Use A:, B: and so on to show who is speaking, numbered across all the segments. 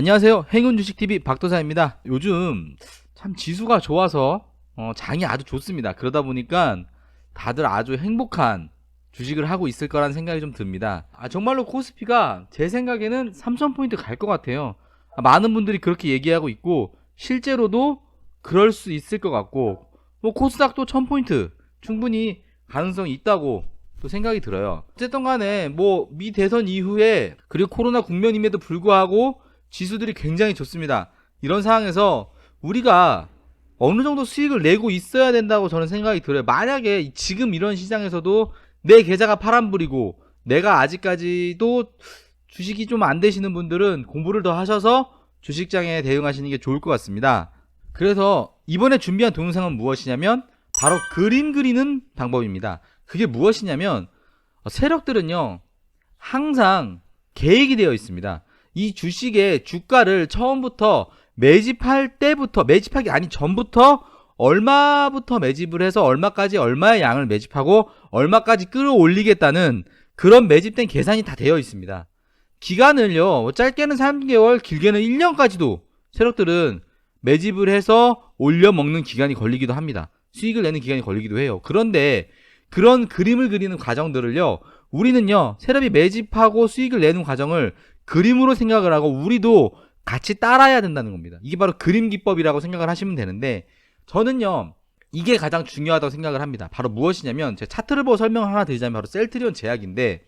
A: 안녕하세요. 행운 주식 TV 박도사입니다. 요즘 참 지수가 좋아서 어, 장이 아주 좋습니다. 그러다 보니까 다들 아주 행복한 주식을 하고 있을 거라는 생각이 좀 듭니다. 아, 정말로 코스피가 제 생각에는 3,000포인트 갈 것 같아요. 아, 많은 분들이 그렇게 얘기하고 있고 실제로도 그럴 수 있을 것 같고 뭐 코스닥도 1000포인트 충분히 가능성이 있다고 또 생각이 들어요. 어쨌든 간에 뭐 미 대선 이후에 그리고 코로나 국면임에도 불구하고 지수들이 굉장히 좋습니다. 이런 상황에서 우리가 어느 정도 수익을 내고 있어야 된다고 저는 생각이 들어요. 만약에 지금 이런 시장에서도 내 계좌가 파란불이고 내가 아직까지도 주식이 좀 안 되시는 분들은 공부를 더 하셔서 주식장에 대응하시는 게 좋을 것 같습니다. 그래서 이번에 준비한 동영상은 무엇이냐면 바로 그림 그리는 방법입니다. 그게 무엇이냐면 어, 세력들은요 항상 계획이 되어 있습니다. 이 주식의 주가를 처음부터 매집할 때부터 매집하기 아니 전부터 얼마부터 매집을 해서 얼마까지 얼마의 양을 매집하고 얼마까지 끌어올리겠다는 그런 매집된 계산이 다 되어 있습니다. 기간을요 뭐 짧게는 3개월 길게는 1년까지도 세력들은 매집을 해서 올려 먹는 기간이 걸리기도 합니다. 수익을 내는 기간이 걸리기도 해요. 그런데 그런 그림을 그리는 과정들을요 우리는요 세력이 매집하고 수익을 내는 과정을 그림으로 생각을 하고 우리도 같이 따라야 된다는 겁니다. 이게 바로 그림 기법이라고 생각을 하시면 되는데 저는요 이게 가장 중요하다고 생각을 합니다. 바로 무엇이냐면 제 차트를 보고 설명을 하나 드리자면 바로 셀트리온 제약인데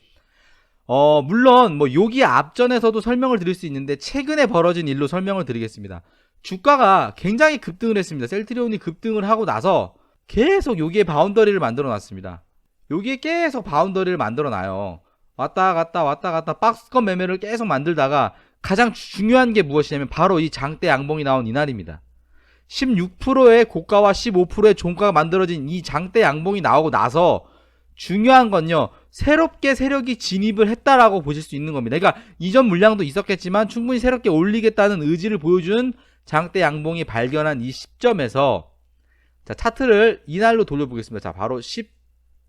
A: 어 물론 뭐 여기 앞전에서도 설명을 드릴 수 있는데 최근에 벌어진 일로 설명을 드리겠습니다. 주가가 굉장히 급등을 했습니다. 셀트리온이 급등을 하고 나서 계속 여기에 바운더리를 만들어 놨습니다. 여기에 계속 바운더리를 만들어 놔요. 왔다 갔다 왔다 갔다 박스권 매매를 계속 만들다가 가장 중요한 게 무엇이냐면 바로 이 장대 양봉이 나온 이날입니다. 16%의 고가와 15%의 종가가 만들어진 이 장대 양봉이 나오고 나서 중요한 건요. 새롭게 세력이 진입을 했다라고 보실 수 있는 겁니다. 그러니까 이전 물량도 있었겠지만 충분히 새롭게 올리겠다는 의지를 보여준 장대 양봉이 발견한 이 시점에서 자, 차트를 이날로 돌려보겠습니다. 자, 바로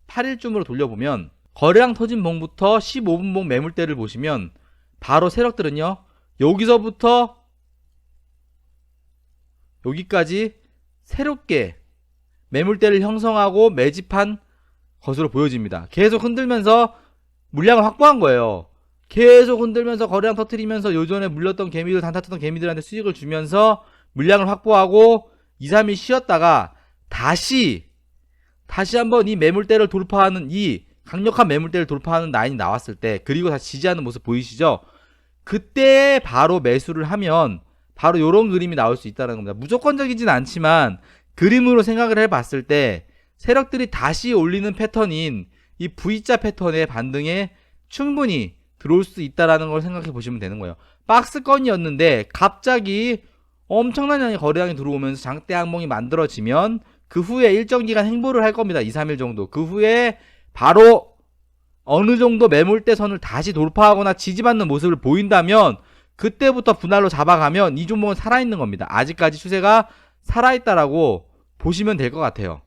A: 18일쯤으로 돌려보면 거래량 터진 봉부터 15분봉 매물대를 보시면 바로 세력들은요. 여기서부터 여기까지 새롭게 매물대를 형성하고 매집한 것으로 보여집니다. 계속 흔들면서 물량을 확보한 거예요. 계속 흔들면서 거래량 터트리면서 요전에 물렸던 개미들 단타쳤던 개미들한테 수익을 주면서 물량을 확보하고 2, 3일 쉬었다가 다시 다시 한번 이 매물대를 돌파하는 이 강력한 매물대를 돌파하는 라인이 나왔을 때 그리고 다시 지지하는 모습 보이시죠? 그때 바로 매수를 하면 바로 이런 그림이 나올 수 있다는 겁니다. 무조건적이진 않지만 그림으로 생각을 해봤을 때 세력들이 다시 올리는 패턴인 이 V자 패턴의 반등에 충분히 들어올 수 있다라는 걸 생각해 보시면 되는 거예요. 박스건이었는데 갑자기 엄청난 양의 거래량이 들어오면서 장대 항봉이 만들어지면 그 후에 일정 기간 행보를 할 겁니다. 2, 3일 정도. 그 후에 바로 어느 정도 매물대 선을 다시 돌파하거나 지지받는 모습을 보인다면 그때부터 분할로 잡아가면 이 종목은 살아있는 겁니다. 아직까지 추세가 살아있다라고 보시면 될 것 같아요.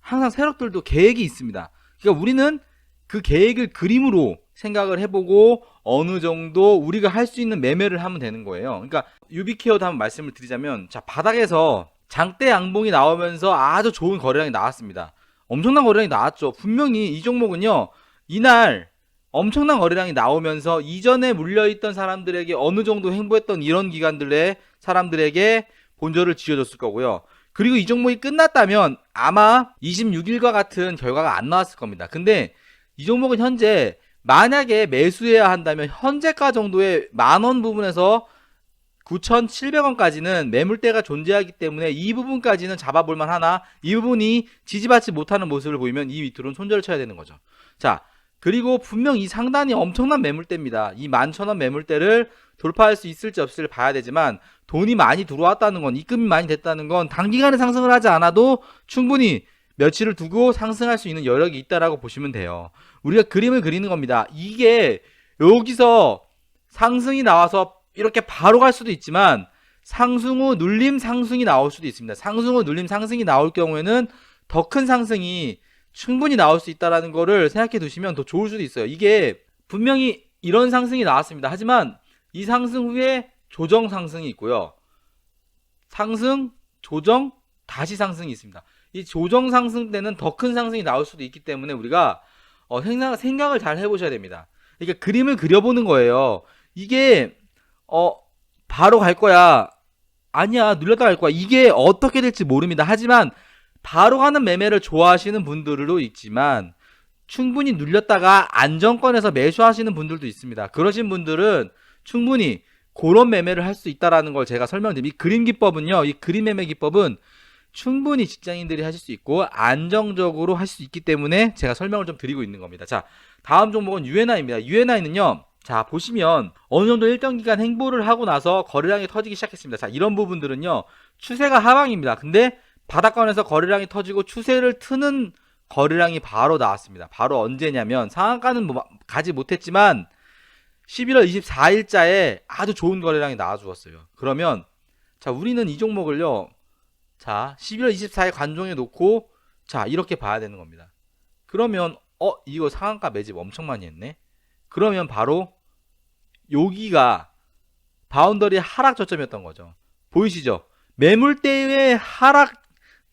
A: 항상 세력들도 계획이 있습니다. 그러니까 우리는 그 계획을 그림으로 생각을 해보고 어느 정도 우리가 할 수 있는 매매를 하면 되는 거예요. 그러니까 유비케어도 한번 말씀을 드리자면 자 바닥에서 장대 양봉이 나오면서 아주 좋은 거래량이 나왔습니다. 엄청난 거래량이 나왔죠. 분명히 이 종목은요 이날 엄청난 거래량이 나오면서 이전에 물려있던 사람들에게 어느 정도 행보했던 이런 기관들의 사람들에게 본전을 지어줬을 거고요. 그리고 이 종목이 끝났다면 아마 26일과 같은 결과가 안 나왔을 겁니다. 근데 이 종목은 현재 만약에 매수해야 한다면 현재가 정도의 만원 부분에서 9,700원까지는 매물대가 존재하기 때문에 이 부분까지는 잡아볼만 하나 이 부분이 지지받지 못하는 모습을 보이면 이 밑으로는 손절을 쳐야 되는 거죠. 자, 그리고 분명 이 상단이 엄청난 매물대입니다. 이 11,000원 매물대를 돌파할 수 있을지 없을지 봐야 되지만 돈이 많이 들어왔다는 건 입금이 많이 됐다는 건 단기간에 상승을 하지 않아도 충분히 며칠을 두고 상승할 수 있는 여력이 있다라고 보시면 돼요. 우리가 그림을 그리는 겁니다. 이게 여기서 상승이 나와서 이렇게 바로 갈 수도 있지만 상승 후 눌림 상승이 나올 수도 있습니다. 상승 후 눌림 상승이 나올 경우에는 더 큰 상승이 충분히 나올 수 있다라는 거를 생각해 두시면 더 좋을 수도 있어요. 이게 분명히 이런 상승이 나왔습니다. 하지만 이 상승 후에 조정 상승이 있고요. 상승, 조정, 다시 상승이 있습니다. 이 조정 상승 때는 더 큰 상승이 나올 수도 있기 때문에 우리가 어, 생각, 생각을 잘 해보셔야 됩니다. 그러니까 그림을 그려보는 거예요. 이게 어 바로 갈 거야. 아니야 눌렸다 갈 거야. 이게 어떻게 될지 모릅니다. 하지만 바로 가는 매매를 좋아하시는 분들도 있지만 충분히 눌렸다가 안정권에서 매수하시는 분들도 있습니다. 그러신 분들은 충분히 그런 매매를 할 수 있다라는 걸 제가 설명드립니다. 이 그림 기법은요. 이 그림 매매 기법은 충분히 직장인들이 하실 수 있고 안정적으로 할수 있기 때문에 제가 설명을 좀 드리고 있는 겁니다. 자, 다음 종목은 UNI입니다. UNI는요. 자, 보시면 어느 정도 일정 기간 행보를 하고 나서 거래량이 터지기 시작했습니다. 자, 이런 부분들은요. 추세가 하방입니다. 근데 바닥권에서 거래량이 터지고 추세를 트는 거래량이 바로 나왔습니다. 바로 언제냐면 상한가는 뭐 가지 못했지만 11월 24일자에 아주 좋은 거래량이 나와 주었어요. 그러면 자, 우리는 이 종목을요. 자, 11월 24일 관종에 놓고 자, 이렇게 봐야 되는 겁니다. 그러면 어, 이거 상한가 매집 엄청 많이 했네. 그러면 바로 여기가 바운더리 하락 저점이었던 거죠. 보이시죠? 매물대의 하락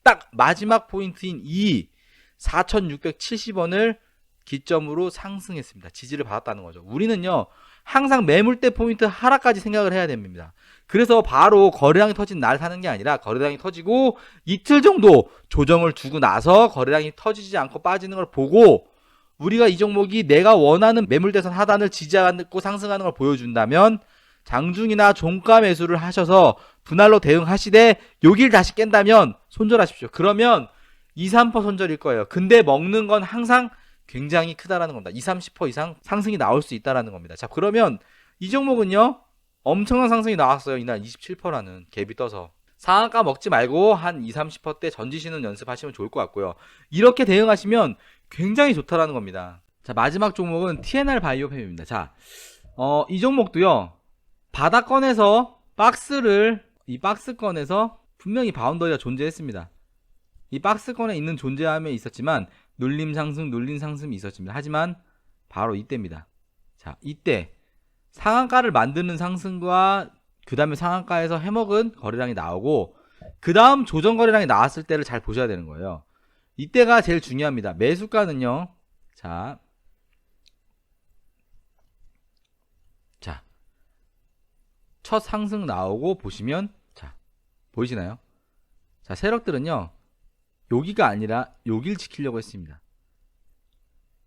A: 딱 마지막 포인트인 이 4,670원을 기점으로 상승했습니다. 지지를 받았다는 거죠. 우리는요, 항상 매물대 포인트 하락까지 생각을 해야 됩니다. 그래서 바로 거래량이 터진 날 사는 게 아니라 거래량이 터지고 이틀 정도 조정을 주고 나서 거래량이 터지지 않고 빠지는 걸 보고 우리가 이 종목이 내가 원하는 매물 대선 하단을 지지하고 상승하는 걸 보여준다면 장중이나 종가 매수를 하셔서 분할로 대응하시되 여길 다시 깬다면 손절하십시오. 그러면 2, 3% 손절일 거예요. 근데 먹는 건 항상 굉장히 크다라는 겁니다. 2, 30% 이상 상승이 나올 수 있다라는 겁니다. 자, 그러면 이 종목은요. 엄청난 상승이 나왔어요. 이날 27%라는 갭이 떠서. 상한가 먹지 말고 한 2, 30%대 던지시는 연습하시면 좋을 것 같고요. 이렇게 대응하시면 굉장히 좋다라는 겁니다. 자, 마지막 종목은 TNR 바이오팸입니다. 자, 어, 이 종목도요. 바닥권에서 박스를 이 박스권에서 분명히 바운더리가 존재했습니다. 이 박스권에 있는 존재함에 있었지만 눌림 상승, 눌림 상승이 있었습니다. 하지만 바로 이때입니다. 자, 이때 상한가를 만드는 상승과 그 다음에 상한가에서 해먹은 거래량이 나오고 그 다음 조정 거래량이 나왔을 때를 잘 보셔야 되는 거예요. 이때가 제일 중요합니다. 매수가는요. 자, 자, 첫 상승 나오고 보시면 자 보이시나요? 자 세력들은요 여기가 아니라 여길 지키려고 했습니다.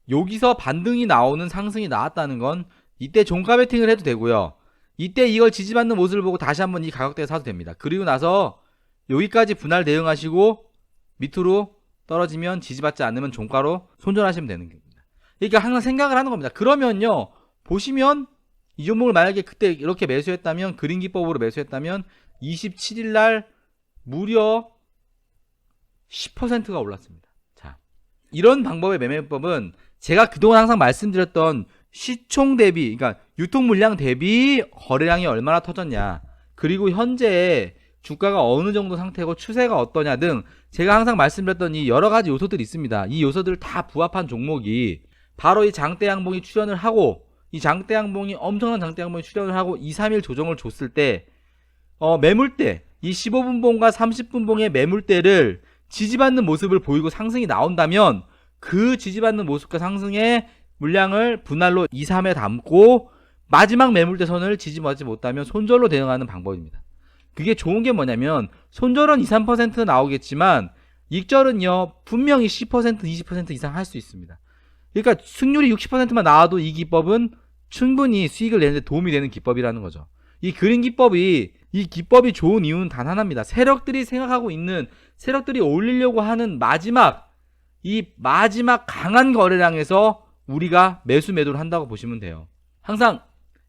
A: 여기서 반등이 나오는 상승이 나왔다는 건 이때 종가 베팅을 해도 되고요. 이때 이걸 지지받는 모습을 보고 다시 한번 이 가격대에 사도 됩니다. 그리고 나서 여기까지 분할 대응하시고 밑으로 떨어지면 지지받지 않으면 종가로 손절하시면 되는 겁니다. 그러니까 항상 생각을 하는 겁니다. 그러면요 보시면 이 종목을 만약에 그때 이렇게 매수했다면 그린 기법으로 매수했다면 27일 날 무려 10%가 올랐습니다. 자, 이런 방법의 매매법은 제가 그동안 항상 말씀드렸던 시총 대비, 그러니까 유통 물량 대비 거래량이 얼마나 터졌냐, 그리고 현재 주가가 어느 정도 상태고 추세가 어떠냐 등 제가 항상 말씀드렸던 이 여러 가지 요소들이 있습니다. 이 요소들을 다 부합한 종목이 바로 이 장대 양봉이 출현을 하고 이 장대 양봉이 엄청난 장대 양봉이 출현을 하고 2, 3일 조정을 줬을 때 어, 매물대 이 15분 봉과 30분 봉의 매물대를 지지받는 모습을 보이고 상승이 나온다면 그 지지받는 모습과 상승의 물량을 분할로 2, 3에 담고 마지막 매물대 선을 지지받지 못하면 손절로 대응하는 방법입니다. 그게 좋은 게 뭐냐면 손절은 2, 3% 나오겠지만 익절은요 분명히 10% 20% 이상 할 수 있습니다. 그러니까 승률이 60%만 나와도 이 기법은 충분히 수익을 내는데 도움이 되는 기법이라는 거죠. 이 그린 기법이 이 기법이 좋은 이유는 단 하나입니다. 세력들이 생각하고 있는 세력들이 올리려고 하는 마지막 이 마지막 강한 거래량에서 우리가 매수 매도를 한다고 보시면 돼요. 항상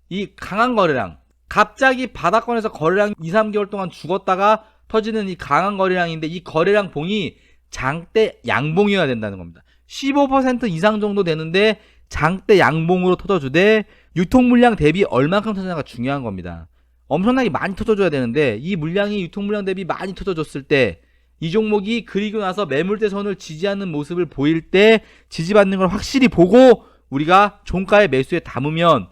A: 이 강한 거래량 갑자기 바닥권에서 거래량 2, 3개월 동안 죽었다가 터지는 이 강한 거래량인데 이 거래량 봉이 장대 양봉이어야 된다는 겁니다. 15% 이상 정도 되는데 장대 양봉으로 터져주되 유통 물량 대비 얼만큼 터지냐가 중요한 겁니다. 엄청나게 많이 터져줘야 되는데 이 물량이 유통 물량 대비 많이 터져줬을 때 이 종목이 그리고 나서 매물대 선을 지지하는 모습을 보일 때 지지받는 걸 확실히 보고 우리가 종가의 매수에 담으면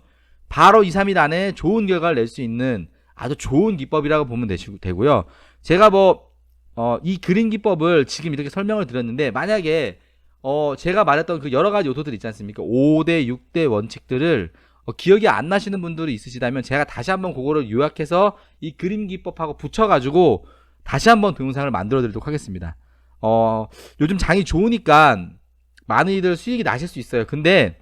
A: 바로 2, 3일 안에 좋은 결과를 낼 수 있는 아주 좋은 기법이라고 보면 되시, 되고요. 제가 뭐, 어, 이 그림 기법을 지금 이렇게 설명을 드렸는데, 만약에, 어, 제가 말했던 그 여러 가지 요소들 있지 않습니까? 5대, 6대 원칙들을 어, 기억이 안 나시는 분들이 있으시다면 제가 다시 한번 그거를 요약해서 이 그림 기법하고 붙여가지고 다시 한번 동영상을 만들어 드리도록 하겠습니다. 어, 요즘 장이 좋으니까 많은 이들 수익이 나실 수 있어요. 근데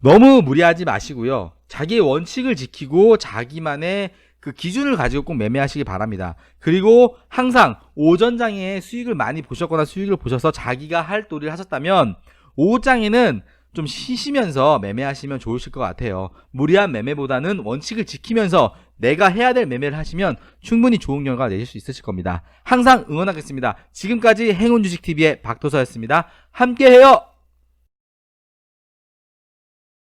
A: 너무 무리하지 마시고요. 자기의 원칙을 지키고 자기만의 그 기준을 가지고 꼭 매매하시기 바랍니다. 그리고 항상 오전장에 수익을 많이 보셨거나 수익을 보셔서 자기가 할 도리를 하셨다면 오후장에는 좀 쉬시면서 매매하시면 좋으실 것 같아요. 무리한 매매보다는 원칙을 지키면서 내가 해야 될 매매를 하시면 충분히 좋은 결과 내실 수 있으실 겁니다. 항상 응원하겠습니다. 지금까지 행운주식TV의 박도서였습니다. 함께해요!